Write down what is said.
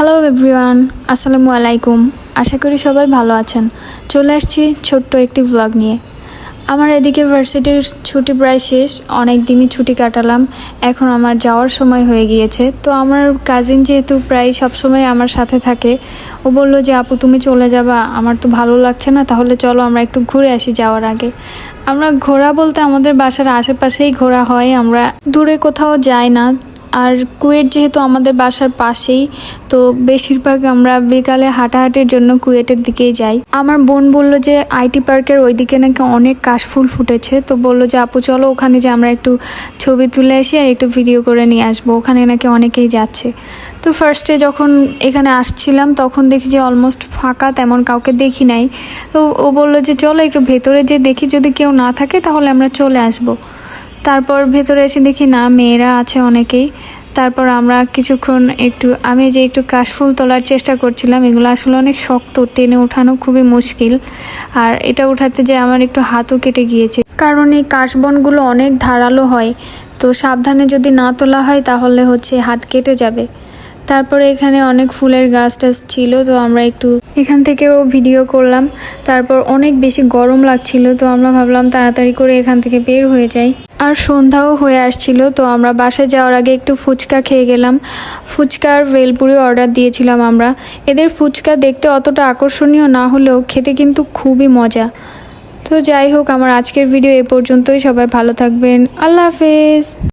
Hello everyone আসসালামু আলাইকুম আশা করি সবাই ভালো আছেন। চলে আসছি ছোট্ট একটি ব্লগ নিয়ে। আমার এদিকে ভার্সিটির ছুটি প্রায় শেষ, অনেক দিনই ছুটি কাটালাম। এখন আমার যাওয়ার সময় হয়ে গিয়েছে। তো আমার কাজিন যেহেতু প্রায় সব সময় আমার সাথে থাকে, ও বলল যে, আপু, তুমি চলে যাবা। আমার তো ভালো লাগছে না। তাহলে চলো আমরা একটু ঘুরে আসি যাওয়ার আগে। আমরা ঘোরা বলতে আমাদের বাসার আশেপাশেই ঘোরা হয়। আমরা দূরে কোথাও যাই না। আর কুয়েট যেহেতু আমাদের বাসার পাশেই, তো বেশিরভাগ আমরা বিকালে হাঁটাহাঁটির জন্য কুয়েটের দিকেই যাই। আমার বোন বলল যে আইটি পার্কের ওইদিকে নাকি অনেক কাশফুল ফুটেছে। তো বলল যে, আপু, চলো ওখানে যে আমরা একটু ছবি তুলে আসি আর একটু ভিডিও করে নিয়ে আসব। ওখানে নাকি অনেকেই যাচ্ছে। তো ফার্স্টে যখন এখানে আসছিলাম, তখন দেখি যে অলমোস্ট ফাঁকা, তেমন কাউকে দেখি নাই। তো ও বলল যে, চলো একটু ভেতরে যে দেখি। যদি কেউ না থাকে, তাহলে আমরা চলে আসব। তারপর ভেতরে এসে দেখি, না, মেয়েরা আছে অনেকেই। তারপর আমরা কিছুক্ষণ একটু, আমি যে একটু কাশফুল তোলার চেষ্টা করছিলাম, এগুলো আসলে অনেক শক্ত, টেনে ওঠানো খুবই মুশকিল। আর এটা উঠাতে যে আমার একটু হাতও কেটে গিয়েছে। কারণ এই কাশবনগুলো অনেক ধারালো হয়, তো সাবধানে যদি না তোলা হয়, তাহলে হচ্ছে হাত কেটে যাবে। তারপরে এখানে অনেক ফুলের গাছ টাছ ছিল, তো আমরা একটু এখান থেকেও ভিডিও করলাম। তারপর অনেক বেশি গরম লাগছিল, তো আমরা ভাবলাম তাড়াতাড়ি করে এখান থেকে বের হয়ে যাই। আর সন্ধ্যাও হয়ে আসছিল, তো আমরা বাসায় যাওয়ার আগে একটু ফুচকা খেয়ে গেলাম। ফুচকার ভেলপুরি অর্ডার দিয়েছিলাম আমরা। এদের ফুচকা দেখতে অতটা আকর্ষণীয় না হলেও খেতে কিন্তু খুবই মজা। তো যাই হোক, আমার আজকের ভিডিও এ পর্যন্তই। সবাই ভালো থাকবেন। আল্লাহ হাফেজ।